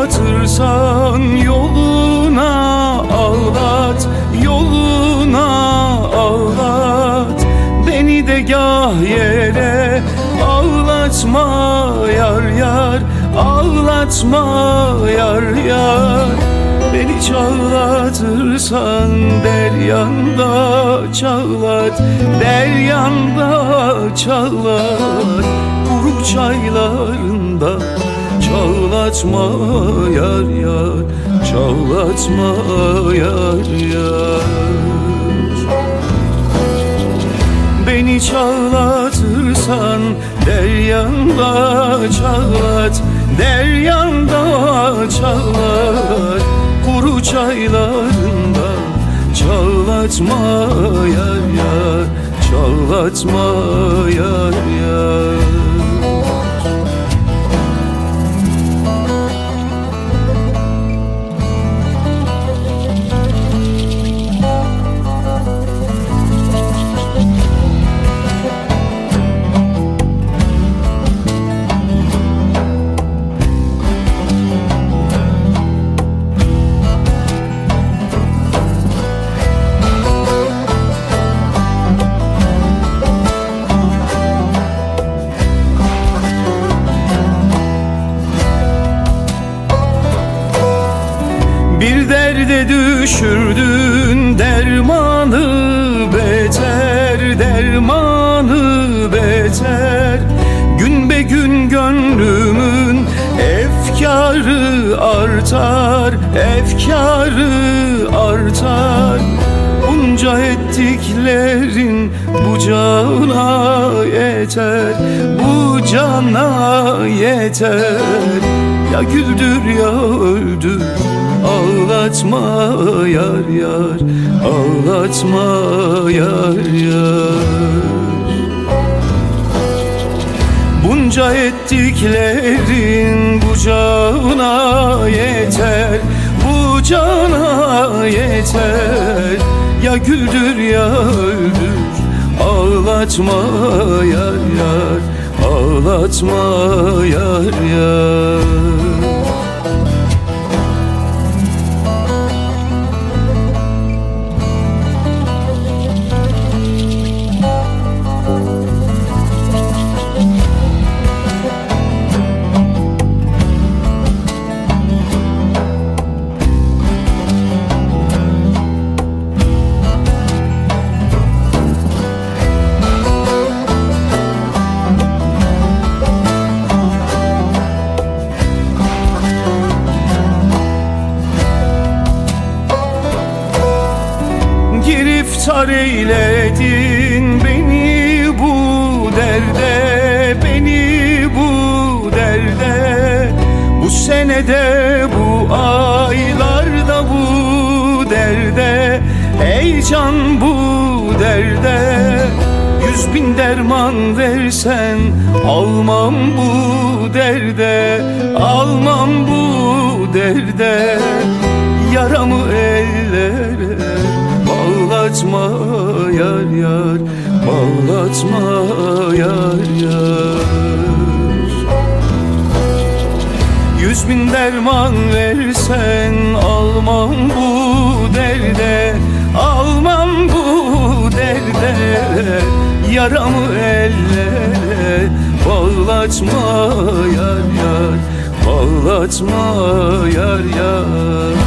Ağlarsan yoluna ağlat Yoluna ağlat Beni de gah yere Ağlatma yar yar Ağlatma yar yar. Beni çağlatırsan deryanda çağlat Deryanda çağlat Kuru çaylarında Çağlatma yar yar Çağlatma yar yar. Beni çağlatırsan deryanda çağlat Deryanda çağlat Kuru çaylarında çağlatma yar yar Çağlatma derde düşürdün dermanı beter Dermanı beter. Gün be gün gönlümün efkarı artar Efkarı artar. Bunca ettiklerin bu cana yeter Bu cana yeter. Ya güldür ya öldür Ağlatma yar yar Ağlatma yar yar. Bunca ettiklerin bu cana yeter Bu cana yeter. Ya güldür ya öldür Ağlatma yar yar Ağlatma yar yar Eyledin beni bu derde Beni bu derde. Bu senede bu aylarda bu derde Ey can bu derde. Yüz bin derman versen Almam bu derde Almam bu derde. Yaramı ellere Bağlatma yar yar Bağlatma yar yar. Yüz bin derman versen Almam bu derde Almam bu derde. Yaramı ellere Bağlatma yar yar Bağlatma yar yar